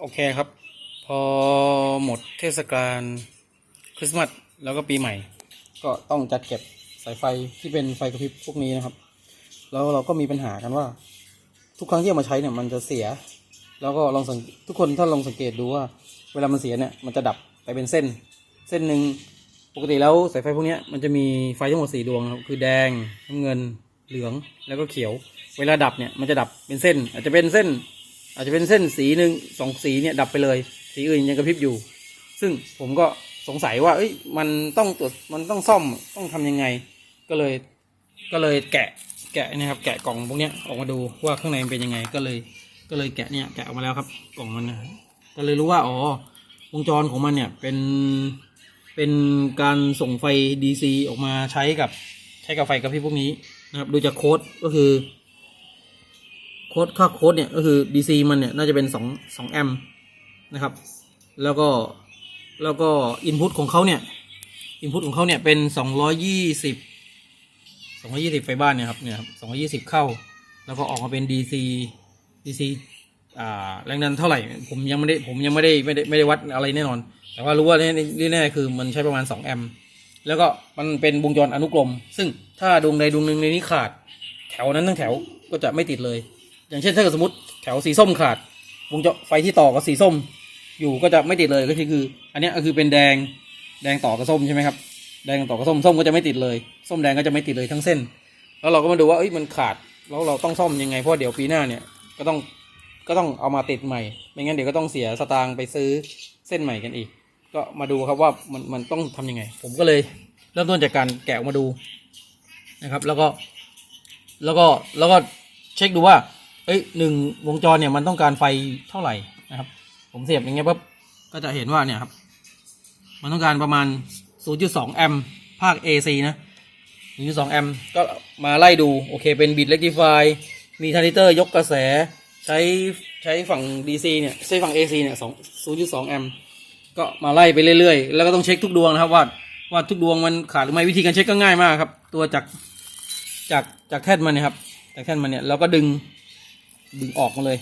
โอเคครับ พอหมดเทศกาลคริสต์มาสแล้วก็ปีใหม่ ก็ต้องจัดเก็บสายไฟที่เป็นไฟกระพริบพวกนี้นะครับ แล้วเราก็มีปัญหากันว่า ทุกครั้งที่เอามาใช้เนี่ยมันจะเสีย แล้วก็ลองสังทุกคนถ้าลองสังเกตดูว่า เวลามันเสียเนี่ยมันจะดับไปเป็นเส้น เส้นหนึ่งปกติแล้วสายไฟพวกนี้มันจะมีไฟทั้งหมดสี่ดวงครับคือแดงน้ำเงินเหลืองแล้วก็เขียว เวลาดับเนี่ยมันจะดับเป็นเส้น อาจจะเป็นเส้น อาจจะเป็นเส้นสีหนึ่งสองสีเนี่ยดับไปเลย สีอื่นยังกระพริบอยู่ ซึ่งผมก็สงสัยว่าเอ้ยมันต้องตรวจมันต้องซ่อมต้องทำยังไง ก็เลยก็เลยแกะแกะนะครับ แกะกล่องพวกเนี้ยออกมาดูว่าข้างในมันเป็นยังไงก็เลย ก็เลยแกะเนี่ยแกะออกมาแล้วครับ กล่องมันนะก็เลยรู้ว่าอ๋อวงจรของมันเนี่ยเป็นเป็นการส่งไฟ DC ออกมาใช้กับใช้กับไฟกระพริบพวกนี้นะครับดูจากโค้ดก็คือ โค้ดค่าโค้ดเนี่ยก็คือ DC มันเนี่ยน่าจะเป็นสองสองแอมป์นะครับ แล้วก็แล้วก็อินพุตของเขาเนี่ยอินพุตของเขาเนี่ยเป็นสองร้อยยี่สิบสองร้อยี่สิบไฟบ้านเนี่ยครับเนี่ยครับสองร้อยี่สิบเข้า แล้วก็ออกมาเป็น DC DC อ่าแรงดันเท่าไหร่ ผมยังไม่ได้ผมยังไม่ได้ไม่ได้ไม่ได้วัดอะไรแน่นอน แต่ว่ารู้ว่าแน่แน่ๆคือมันใช้ประมาณสองแอมป์แล้วก็มันเป็นวงจรอนุกรม ซึ่งถ้าดวงใดดวงหนึ่งในนี้ขาด แถวนั้นทั้งแถวก็จะไม่ติดเลย อย่างเช่นถ้าเกิดสมมติแถวสีส้มขาด วงจรไฟที่ต่อกับสีส้ม อยู่ก็จะไม่ติดเลยก็คือคือ อันนี้ก็คือเป็นแดงแดงต่อกับส้มใช่ไหมครับแดงต่อกับส้มส้มก็จะไม่ติดเลย ส้มแดงก็จะไม่ติดเลยทั้งเส้น แล้วเราก็มาดูว่าเอ้ยมันขาดแล้วเราต้องซ่อมยังไงเพราะเดี๋ยวปีหน้าเนี่ยก็ต้องก็ต้องเอามาติดใหม่ ไม่งั้นเดี๋ยวก็ต้องเสียสตางค์ไปซื้อเส้นใหม่กันอีก ก็มาดูครับว่ามันมันต้องทำยังไง ผมก็เลยเริ่มต้นจากการแกะออกมาดูนะครับ แล้วก็ แล้วก็แล้วก็เช็คดูว่า เอ้ยหนึ่งวงจรเนี่ยมันต้องการไฟเท่าไหร่นะครับ ผมเสียบอย่างเงี้ยปั๊บก็จะเห็นว่าเนี่ยครับ มันต้องการประมาณ 0.2 แอมป์ภาค AC นะ0.2 แอมป์ก็มาไล่ดู โอเคเป็นบิตเ e ก t ิฟายมีทาร์นิเตอร์ยกกระแสใช้ใช้ฝั่ง DC เนี่ยใช้ฝั่ง AC เนี่ย2 0.2 แอมป์ก็มาไล่ไปเรื่อยๆ แล้วก็ต้องเช็คทุกดวงนะครับว่าว่าทุกดวงมันขาดหรือไม่วิธีการเช็คก็ง่ายมากครับ ตัวจากจากจากแท่นมันเนี่ยครับจากแท่นมันเนี่ยเราก็ดึง ดึงออกมาเลย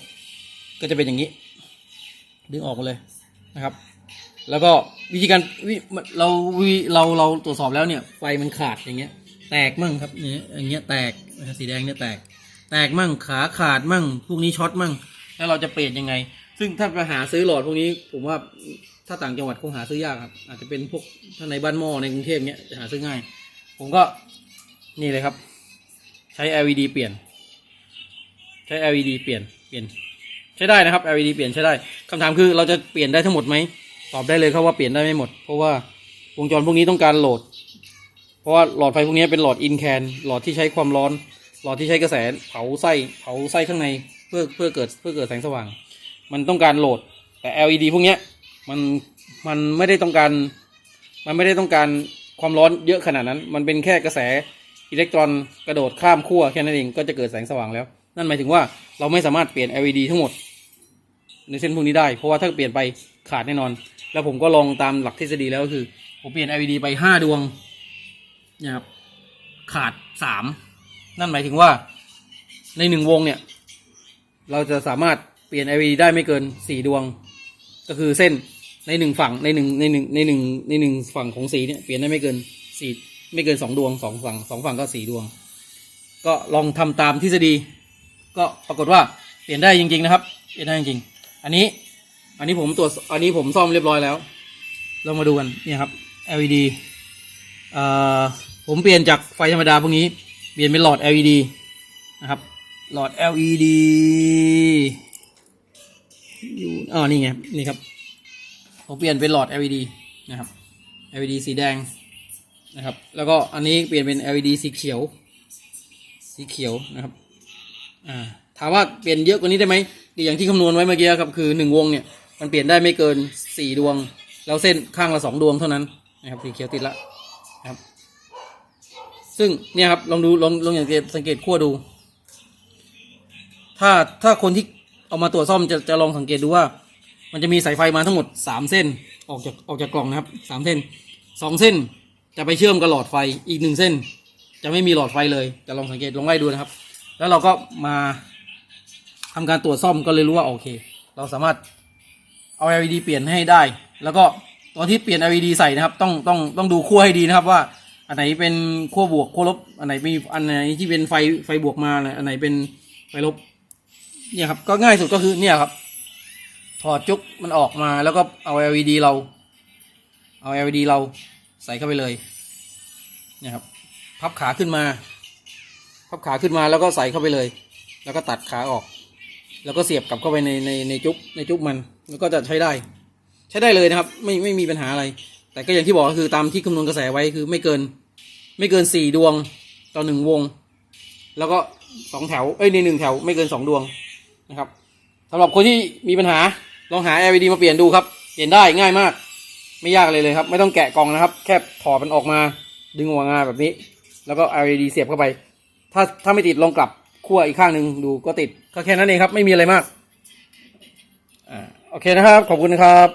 ก็จะเป็นอย่างนี้ ดึงออกมาเลยนะครับ แล้วก็วิธีการวิเราวิเราเราตรวจสอบแล้วเนี่ย ไฟมันขาดอย่างเงี้ย แตกมั่งครับเนี่ยอย่างเงี้ยแตกสีแดงเนี่ยแตก แตกมั่งขาขาดมั่งพวกนี้ช็อตมั่ง แล้วเราจะเปลี่ยนยังไง ซึ่งถ้าไปหาซื้อหลอดพวกนี้ ผมว่าถ้าต่างจังหวัดคงหาซื้อยากครับ อาจจะเป็นพวกถ้าในบ้านหม้อในกรุงเทพเนี้ยจะหาซื้อง่าย ผมก็นี่เลยครับ ใช้ LED เปลี่ยน ใช้ LED เปลี่ยนเปลี่ยนใช้ได้นะครับ LED เปลี่ยนใช้ได้คำถามคือเราจะเปลี่ยนได้ทั้งหมดไหมตอบได้เลยครับว่าเปลี่ยนได้ไม่หมด เพราะว่าวงจรพวกนี้ต้องการโหลด เพราะว่าหลอดไฟพวกนี้เป็นหลอดอินแคนหลอดที่ใช้ความร้อน หลอดที่ใช้กระแสเผาไส้เผาไส้ข้างในเพื่อเพื่อเกิดเพื่อเกิดแสงสว่าง มันต้องการโหลด แต่ LED พวกนี้มันมันไม่ได้ต้องการ มันไม่ได้ต้องการความร้อนเยอะขนาดนั้น มันเป็นแค่กระแสอิเล็กตรอนกระโดดข้ามขั้วแค่นั้นเองก็จะเกิดแสงสว่างแล้ว นั่นหมายถึงว่าเราไม่สามารถเปลี่ยน LED ทั้งหมด ในเส้นพวกนี้ได้ เพราะว่าถ้าเปลี่ยนไปขาดแน่นอน แล้วผมก็ลองตามหลักทฤษฎีแล้วก็คือ ผมเปลี่ยน LED ไปห้าดวงนี่ยครับขาดสามนั่นหมายถึงว่าในหนึ่งวงเนี่ย เราจะสามารถเปลี่ยน LED ได้ไม่เกินสี่ดวง ก็คือเส้นในหนึ่งฝั่งในหนึ่งในหนึ่งในหนึ่งในหนึ่งฝั่งของสีเนี่ยเปลี่ยนได้ไม่เกินสี่ไม่เกินสองดวงสองฝั่งสองฝั่งก็สี่ดวง ก็ลองทำตามทฤษฎี ก็ปรากฏว่าเปลี่ยนได้จริง ๆ นะครับ เปลี่ยนได้จริงๆอันนี้ อันนี้ผมตรวจอันนี้ผมซ่อมเรียบร้อยแล้วเรามาดูกันเนี่ยครับ LED เอ่อผมเปลี่ยนจากไฟธรรมดาพวกนี้เปลี่ยนเป็นหลอด LED นะครับ หลอด LED อยู่อ๋อนี่ไงนี่ครับผมเปลี่ยนเป็นหลอด LED นะครับ LED สีแดงนะครับ แล้วก็อันนี้เปลี่ยนเป็น LED สีเขียว สีเขียวนะครับ อ่าถามว่าเปลี่ยนเยอะกว่านี้ได้ไหมอย่างที่คำนวณไว้เมื่อกี้ครับคือหนึ่งวงเนี่ยมันเปลี่ยนได้ไม่เกินสี่ดวง แล้วเส้นข้างละสองดวงเท่านั้นนะครับสีเขียวติดละนะครับ ซึ่งเนี่ยครับลองดูลองลองอย่างสังเกตขั้วดู ถ้าถ้าคนที่เอามาตรวจซ่อมจะจะลองสังเกตดูว่า มันจะมีสายไฟมาทั้งหมดสามเส้นออกจากออกจากกล่องนะครับสามเส้นสองเส้นจะไปเชื่อมกับหลอดไฟอีกหนึ่งเส้น จะไม่มีหลอดไฟเลยจะลองสังเกตลองไล่ดูนะครับ แล้วเราก็มาทำการตรวจซ่อมก็เลยรู้ว่าโอเค เราสามารถเอา LED เปลี่ยนให้ได้ แล้วก็ตอนที่เปลี่ยน LED ใส่นะครับต้องต้องต้องดูขั้วให้ดีนะครับว่า อันไหนเป็นขั้วบวกขั้วลบอันไหนมีอันไหนที่เป็นไฟไฟบวกมาอันไหนเป็นไฟลบเนี่ยครับก็ง่ายสุดก็คือเนี่ยครับ ถอดจุกมันออกมาแล้วก็เอา LED เราเอา LED เราใส่เข้าไปเลยเนี่ยครับ พับขาขึ้นมา พับขาขึ้นมาแล้วก็ใส่เข้าไปเลย แล้วก็ตัดขาออก แล้วก็เสียบกลับเข้าไปในในในจุกในจุกมัน แล้วก็จะใช้ได้ ใช้ได้เลยนะครับ ไม่ไม่มีปัญหาอะไร แต่ก็อย่างที่บอกก็คือตามที่คำนวณกระแสไว้คือไม่เกิน ไม่เกินสี่ดวงต่อหนึ่งวง แล้วก็สองแถวเอ้ยในหนึ่งแถวไม่เกินสองดวงนะครับสำหรับคนที่มีปัญหาลองหา LED มาเปลี่ยนดูครับ เปลี่ยนได้ง่ายมาก ไม่ยากเลยเลยครับ ไม่ต้องแกะกล่องนะครับ แค่ถอดมันออกมา ดึงออกมาแบบนี้ แล้วก็ LED เสียบเข้าไป ถ้าถ้าไม่ติดลองกลับขั้วอีกข้างหนึ่งดูก็ติดก็แค่นั้นเองครับ ไม่มีอะไรมากอ่าโอเคนะครับ ขอบคุณครับ